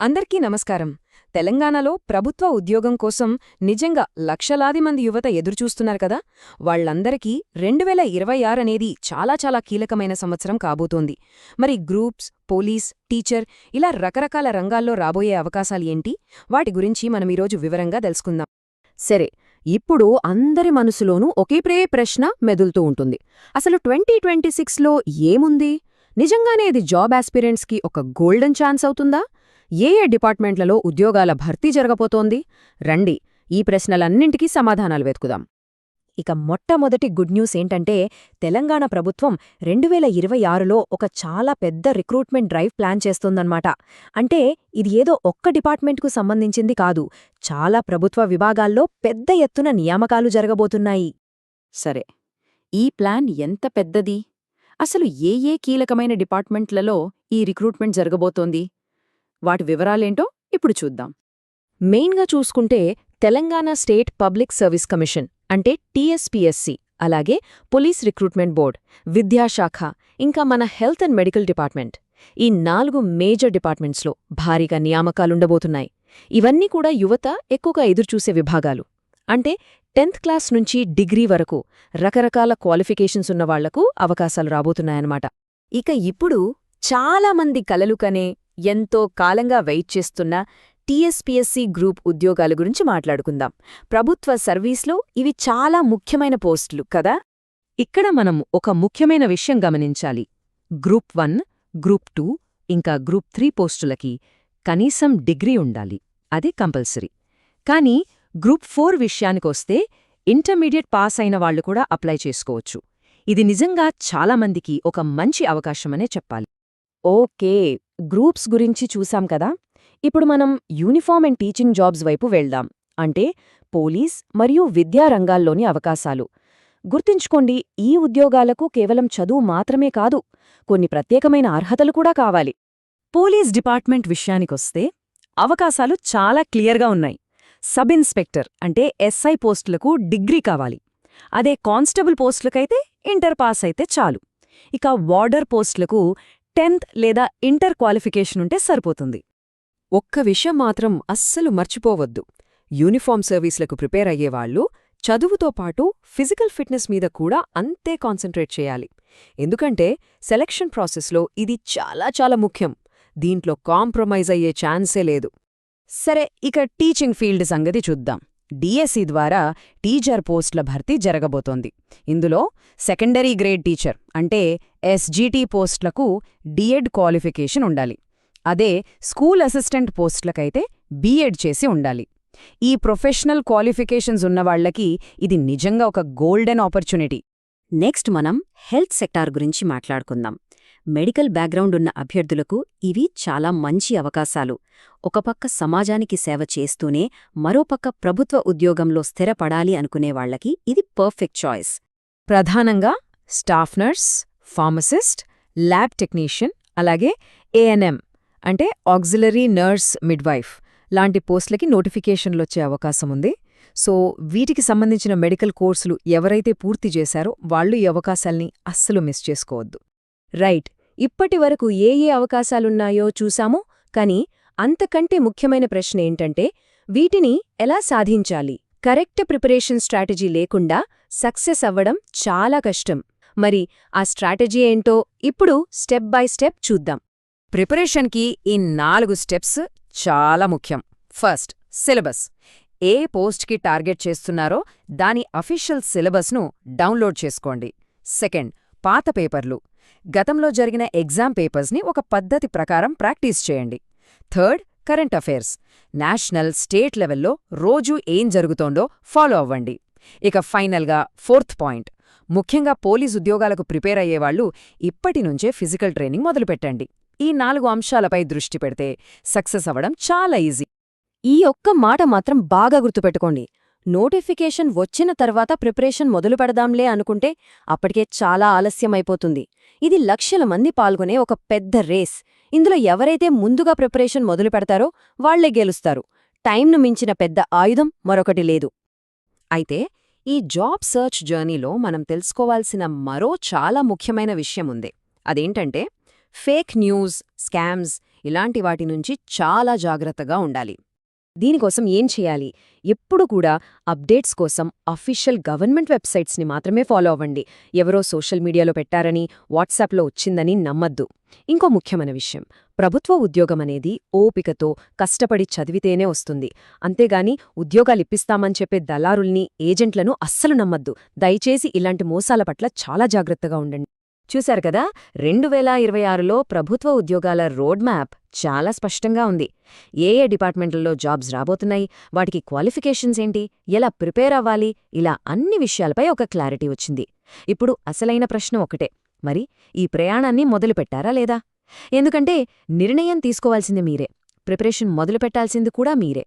అందరికీ నమస్కారం. తెలంగాణలో ప్రభుత్వ ఉద్యోగం కోసం నిజంగా లక్షలాది మంది యువత ఎదురుచూస్తున్నారు కదా? వాళ్ళందరికీ రెండు వేల ఇరవై అనేది చాలా చాలా కీలకమైన సంవత్సరం కాబోతోంది. మరి గ్రూప్స్ పోలీస్ టీచర్ ఇలా రకరకాల రంగాల్లో రాబోయే అవకాశాలు ఏంటి? వాటి గురించి మనం ఈరోజు వివరంగా తెలుసుకుందాం. సరే ఇప్పుడు అందరి మనసులోనూ ఒకే ప్రే ప్రశ్న మెదులుతూ ఉంటుంది. అసలు ట్వంటీ ట్వంటీ సిక్స్లో ఏముంది? నిజంగానే ఇది జాబ్ ఆస్పిరెంట్స్కి ఒక గోల్డెన్ ఛాన్స్ అవుతుందా? ఏ ఏ డిపార్ట్మెంట్లలో ఉద్యోగాల భర్తీ జరగబోతోంది? రండి ఈ ప్రశ్నలన్నింటికీ సమాధానాలు వెతుకుదాం. ఇక మొట్టమొదటి గుడ్ న్యూస్ ఏంటంటే తెలంగాణ ప్రభుత్వం రెండు వేల ఇరవై ఆరులో ఒక చాలా పెద్ద రిక్రూట్మెంట్ డ్రైవ్ ప్లాన్ చేస్తోందన్నమాట. అంటే ఇది ఏదో ఒక్క డిపార్ట్మెంట్కు సంబంధించింది కాదు చాలా ప్రభుత్వ విభాగాల్లో పెద్ద ఎత్తున నియామకాలు జరగబోతున్నాయి. సరే ఈ ప్లాన్ ఎంత పెద్దది? అసలు ఏ ఏ కీలకమైన డిపార్ట్మెంట్లలో ఈ రిక్రూట్మెంట్ జరగబోతోంది? వాటి వివరాలేంటో ఇప్పుడు చూద్దాం. మెయిన్గా చూసుకుంటే Telangana state public service commission అంటే టీఎస్పీఎస్సి అలాగే పోలీస్ రిక్రూట్మెంట్ బోర్డ్ విద్యాశాఖ ఇంకా మన హెల్త్ అండ్ మెడికల్ డిపార్ట్మెంట్. ఈ నాలుగు మేజర్ డిపార్ట్మెంట్స్లో భారీగా నియామకాలుండబోతున్నాయి. ఇవన్నీ కూడా యువత ఎక్కువగా ఎదురుచూసే విభాగాలు. అంటే టెన్త్ క్లాస్ నుంచి డిగ్రీ వరకు రకరకాల క్వాలిఫికేషన్స్ ఉన్నవాళ్ళకు అవకాశాలు రాబోతున్నాయన్నమాట. ఇక ఇప్పుడు చాలామంది కలలు కనే ఎంతో కాలంగా వెయిట్ చేస్తున్న టీఎస్పీఎస్సీ గ్రూప్ ఉద్యోగాల గురించి మాట్లాడుకుందాం. ప్రభుత్వ సర్వీస్లో ఇవి చాలా ముఖ్యమైన పోస్టులు కదా? ఇక్కడ మనం ఒక ముఖ్యమైన విషయం గమనించాలి. గ్రూప్ వన్ గ్రూప్ టూ ఇంకా గ్రూప్ త్రీ పోస్టులకి కనీసం డిగ్రీ ఉండాలి. అది కంపల్సరీ. కానీ గ్రూప్ ఫోర్ విషయానికొస్తే ఇంటర్మీడియట్ పాస్ అయిన వాళ్ళు కూడా అప్లై చేసుకోవచ్చు. ఇది నిజంగా చాలామందికి ఒక మంచి అవకాశమనే చెప్పాలి. ఓకే. గ్రూప్స్ గురించి చూసాం కదా? ఇప్పుడు మనం యూనిఫామ్ అండ్ టీచింగ్ జాబ్స్ వైపు వెళ్దాం. అంటే పోలీస్ మరియు విద్యా రంగాల్లోని అవకాశాలు. గుర్తుంచుకోండి ఈ ఉద్యోగాలకు కేవలం చదువు మాత్రమే కాదు కొన్ని ప్రత్యేకమైన అర్హతలు కూడా కావాలి. పోలీస్ డిపార్ట్మెంట్ విషయానికొస్తే అవకాశాలు చాలా క్లియర్గా ఉన్నాయి. సబ్ ఇన్స్పెక్టర్ అంటే ఎస్ఐ పోస్టులకు డిగ్రీ కావాలి. అదే కానిస్టేబుల్ పోస్టులకైతే ఇంటర్ పాస్ అయితే చాలు. ఇక వార్డర్ పోస్టులకు టెన్త్ లేదా ఇంటర్ క్వాలిఫికేషన్ ఉంటే సరిపోతుంది. ఒక్క విషయం మాత్రం అస్సలు మర్చిపోవద్దు. యూనిఫామ్ సర్వీస్లకు ప్రిపేర్ అయ్యేవాళ్ళు చదువుతో పాటు ఫిజికల్ ఫిట్నెస్ మీద కూడా అంతే కాన్సంట్రేట్ చేయాలి. ఎందుకంటే సెలక్షన్ ప్రాసెస్లో ఇది చాలా చాలా ముఖ్యం. దీంట్లో కాంప్రమైజ్ అయ్యే ఛాన్సే లేదు. సరే ఇక టీచింగ్ ఫీల్డ్ సంగతి చూద్దాం. డిఎస్సి ద్వారా టీచర్ పోస్టుల భర్తీ జరగబోతోంది. ఇందులో సెకండరీ గ్రేడ్ టీచర్ అంటే ఎస్జీటీ పోస్టులకు డిఎడ్ క్వాలిఫికేషన్ ఉండాలి. అదే స్కూల్ అసిస్టెంట్ పోస్టులకైతే బీఎడ్ చేసి ఉండాలి. ఈ ప్రొఫెషనల్ క్వాలిఫికేషన్స్ ఉన్నవాళ్ళకి ఇది నిజంగా ఒక గోల్డెన్ ఆపర్చునిటీ. నెక్స్ట్ మనం హెల్త్ సెక్టార్ గురించి మాట్లాడుకుందాం. మెడికల్ బ్యాక్గ్రౌండ్ ఉన్న అభ్యర్థులకు ఇవి చాలా మంచి అవకాశాలు. ఒకపక్క సమాజానికి సేవ చేస్తూనే మరోపక్క ప్రభుత్వ ఉద్యోగంలో స్థిరపడాలి అనుకునేవాళ్ళకి ఇది పర్ఫెక్ట్ చాయిస్. ప్రధానంగా staff nurse pharmacist lab technician అలాగే ఏఎన్ఎం అంటే ఆక్సిలరీ నర్స్ మిడ్వైఫ్ లాంటి పోస్టులకి నోటిఫికేషన్లొచ్చే అవకాశం ఉంది. సో వీటికి సంబంధించిన మెడికల్ కోర్సులు ఎవరైతే పూర్తి చేశారో వాళ్ళు ఈ అవకాశాల్ని అస్సలు మిస్ చేసుకోవద్దు. రైట్ ఇప్పటి వరకు ఏ ఏ అవకాశాలున్నాయో చూశామో కానీ అంతకంటే ముఖ్యమైన ప్రశ్న ఏంటంటే వీటిని ఎలా సాధించాలి? కరెక్ట్ ప్రిపరేషన్ స్ట్రాటజీ లేకుండా సక్సెస్ అవ్వడం చాలా కష్టం. మరి ఆ స్ట్రాటజీ ఏంటో ఇప్పుడు స్టెప్ బై స్టెప్ చూద్దాం. ప్రిపరేషన్కి ఈ నాలుగు స్టెప్స్ చాలా ముఖ్యం. First syllabus. ఏ పోస్ట్కి టార్గెట్ చేస్తున్నారో దాని అఫీషియల్ సిలబస్ను డౌన్లోడ్ చేసుకోండి. సెకండ్ పాత పేపర్లు. గతంలో జరిగిన ఎగ్జామ్ పేపర్స్ని ఒక పద్ధతి ప్రకారం ప్రాక్టీస్ చేయండి. Third current affairs. National state లెవెల్లో రోజూ ఏం జరుగుతోందో ఫాలో అవ్వండి. ఇక ఫైనల్గా ఫోర్త్ పాయింట్. ముఖ్యంగా పోలీస్ ఉద్యోగాలకు ప్రిపేర్ అయ్యేవాళ్ళు ఇప్పటినుంచే ఫిజికల్ ట్రైనింగ్ మొదలుపెట్టండి. ఈ నాలుగు అంశాలపై దృష్టి పెడితే సక్సెస్ అవ్వడం చాలా ఈజీ. ఈ ఒక్క మాట మాత్రం బాగా గుర్తుపెట్టుకోండి. నోటిఫికేషన్ వచ్చిన తర్వాత ప్రిపరేషన్ మొదలు పెడదాంలే అనుకుంటే అప్పటికే చాలా ఆలస్యమైపోతుంది. ఇది లక్షల మంది పాల్గొనే ఒక పెద్ద రేస్. ఇందులో ఎవరైతే ముందుగా ప్రిపరేషన్ మొదలు పెడతారో వాళ్ళే గెలుస్తారు. టైంను మించిన పెద్ద ఆయుధం మరొకటి లేదు. అయితే ఈ జాబ్ సర్చ్ జర్నీలో మనం తెలుసుకోవాల్సిన మరో చాలా ముఖ్యమైన విషయం ఉంది. అదేంటంటే ఫేక్ న్యూస్ స్కామ్స్ ఇలాంటి వాటి నుంచి చాలా జాగ్రత్తగా ఉండాలి. దీనికోసం ఏం చేయాలి? ఎప్పుడు కూడా అప్డేట్స్ కోసం అఫీషియల్ గవర్నమెంట్ వెబ్సైట్స్ని మాత్రమే ఫాలో అవ్వండి. ఎవరో సోషల్ మీడియాలో పెట్టారని వాట్సాప్లో వచ్చిందని నమ్మద్దు. ఇంకో ముఖ్యమైన విషయం ప్రభుత్వ ఉద్యోగం అనేది ఓపికతో కష్టపడి చదివితేనే వస్తుంది. అంతేగాని ఉద్యోగాలిప్పిస్తామని చెప్పే దళారుల్ని ఏజెంట్లను అస్సలు నమ్మద్దు. దయచేసి ఇలాంటి మోసాల పట్ల చాలా జాగ్రత్తగా ఉండండి. చూశారు కదా రెండు వేల ఇరవై ఆరులో ప్రభుత్వ ఉద్యోగాల రోడ్ మ్యాప్ చాలా స్పష్టంగా ఉంది. ఏ ఏ డిపార్ట్మెంట్లలో జాబ్స్ రాబోతున్నాయి వాటికి క్వాలిఫికేషన్స్ ఏంటి ఎలా ప్రిపేర్ అవ్వాలి ఇలా అన్ని విషయాలపై ఒక క్లారిటీ వచ్చింది. ఇప్పుడు అసలైన ప్రశ్న ఒకటే మరి ఈ ప్రయాణాన్ని మొదలుపెట్టారా లేదా? ఎందుకంటే నిర్ణయం తీసుకోవాల్సింది మీరే ప్రిపరేషన్ మొదలుపెట్టాల్సింది కూడా మీరే.